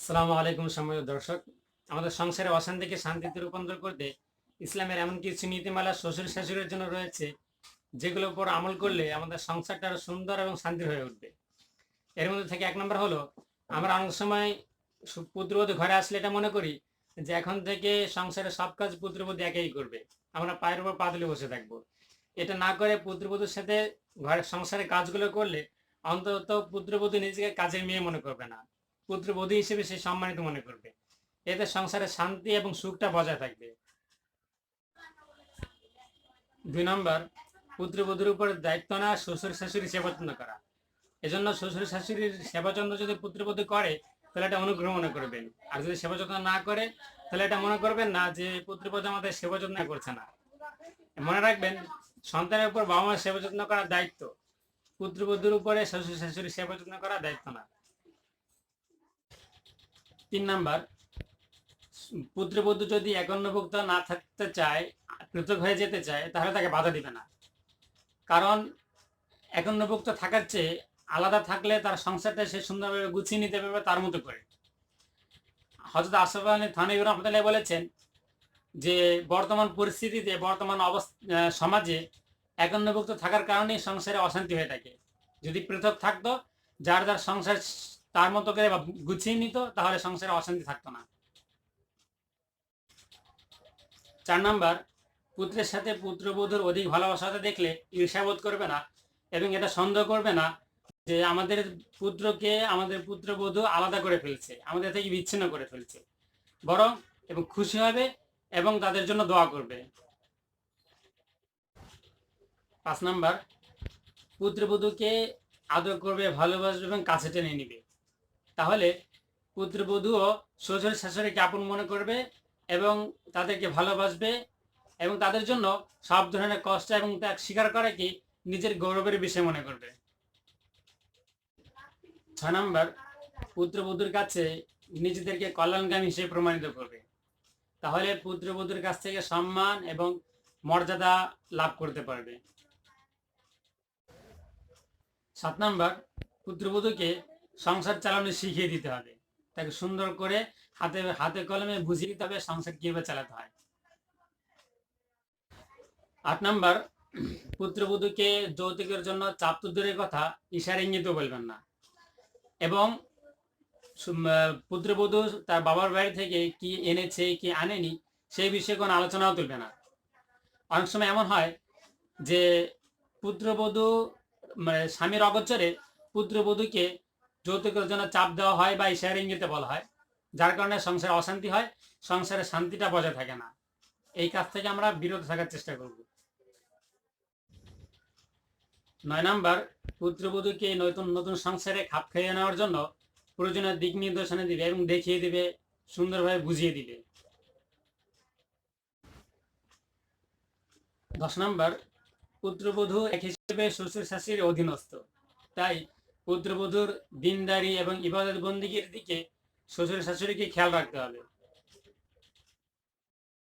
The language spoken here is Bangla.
সালামু আলাইকুম সম্মানিত দর্শক। আমাদের সংসারে অশান্তিকে শান্তিতে রূপান্তর করতে ইসলামের এমন কিছু নীতিমালা শ্বশুর শাশুড়ির জন্য রয়েছে, যেগুলোর উপর আমল করলে আমাদের সংসারটা আরও সুন্দর এবং শান্তির হয়ে উঠবে। এর মধ্যে থেকে এক নম্বর হলো, আমরা অনেক সময় পুত্রবধূ ঘরে আসলে এটা মনে করি যে এখন থেকে সংসারের সব কাজ পুত্রবধূ একাই করবে। আমরা পায়ের উপর পাতলে বসে থাকব। এটা না করে পুত্রবধূর সাথে ঘরের সংসারের কাজগুলো করলে অন্তত পুত্রবধূ নিজেকে কাজের মেয়ে মনে করবে না। পুত্রবধূ হিসেবে সে সম্মানিত মনে করবে। এতে সংসারে শান্তি এবং সুখটা বজায় থাকবে। দুই নম্বর, পুত্রবধূর উপর দায়িত্ব না শ্বশুর শাশুড়ি সেবা যত্ন করা। এজন্য শ্বশুর শাশুড়ির সেবা যদি পুত্রবধূ করে, তাহলে এটা অনুগ্রহ মনে করবেন। আর যদি সেবা যত্ন না করে, তাহলে এটা মনে করবেন না যে পুত্রবধূ আমাদের সেবা যত্ন করছে না। মনে রাখবেন, সন্তানের উপর বাবা মায়ের সেবা যত্ন করার দায়িত্ব। পুত্রবধূর উপরে শ্বশুর শাশুড়ি সেবা যত্ন করার দায়িত্ব না। তিন নাম্বার, পুত্রবধূ যদি একান্নভুক্ত না থাকতে চায়, পৃথক হয়ে যেতে চায়, তাহলে তাকে বাধা দিবে না। কারণ একান্নভুক্ত থাকার চেয়ে আলাদা থাকলে তার সংসারটা সে সুন্দরভাবে গুছিয়ে নিতে পারবে তার মতো করে। হজরত আশরাফ আলী থানি রহমতুল্লাহ বলেছেন যে, বর্তমান পরিস্থিতিতে, বর্তমান অবস্থা সমাজে একান্নভুক্ত থাকার কারণেই সংসারে অশান্তি হয়ে থাকে। যদি পৃথক থাকতো, যার যার সংসার তার মতো করে গুছিয়ে নিত, তাহলে সংসারে অশান্তি থাকতো না। চার নাম্বার, পুত্রের সাথে পুত্রবধূর অধিক ভালোবাসাতে দেখলে ঈর্ষাবোধ করবে না এবং এটা সন্দেহ করবে না যে আমাদের পুত্রকে, আমাদের পুত্রবধূ আলাদা করে ফেলছে, আমাদের থেকে বিচ্ছিন্ন করে ফেলছে। বরং, এবং খুশি হবে এবং তাদের জন্য দোয়া করবে। পাঁচ নাম্বার, পুত্রবধূকে আদর করবে, ভালোবাসবে এবং কাছে টেনে নিবে। তাহলে পুত্রবধূও শ্বশুর শাশুড়িকে আপন মনে করবে এবং তাদেরকে ভালোবাসবে এবং তাদের জন্য সব ধরনের কষ্ট এবং ত্যাগ স্বীকার করা কি নিজের গৌরবের বিষয় মনে করবে? ছয় নম্বর পুত্রবধূর কাছে নিজেদেরকে কল্যাণকামী হিসেবে প্রমাণিত করবে। তাহলে পুত্রবধূর কাছ থেকে সম্মান এবং মর্যাদা লাভ করতে পারবে। সাত নম্বর পুত্রবধূকে সংসার চালানো শিখিয়ে দিতে হবে। তাকে সুন্দর করে হাতে হাতে কলমে বুঝিয়ে দিতে হবে সংসার কীভাবে চালাতে হয়। আট নাম্বার, পুত্রবধূকে যৌতুকের জন্য চাপ তো দূরের কথা ইশারা ইঙ্গিতও বলবেন না। এবং পুত্রবধূ তার বাবার বাড়ি থেকে কি এনেছে, কি আনেনি, সেই বিষয়ে কোনো আলোচনাও তুলবে না। অনেক সময় এমন হয় যে পুত্রবধূ মানে স্বামীর অগোচরে পুত্রবধূকে যৌতুকের জন্য চাপ দেওয়া হয় বা ইশারা ইঙ্গিতে বলা হয়, যার কারণে সংসারে অশান্তি হয়, সংসারে শান্তিটা বজায় থাকে না। এই কাজ থেকে আমরা বিরত থাকার চেষ্টা করব। নয় নাম্বার, পুত্রবধূকে নতুন নতুন সংসারে খাপ খাইয়ে নেওয়ার জন্য প্রয়োজনীয় দিক নির্দেশনা দিবে এবং দেখিয়ে দিবে, সুন্দরভাবে বুঝিয়ে দিবে। দশ নাম্বার, পুত্রবধূ এক হিসেবে শ্বশুর শাশুড়ির অধীনস্থ, তাই পুত্রবধূর দিনদারি এবং ইবাদত বন্দীগীর দিকে শ্বশুর শাশুড়িকে খেয়াল রাখতে হবে।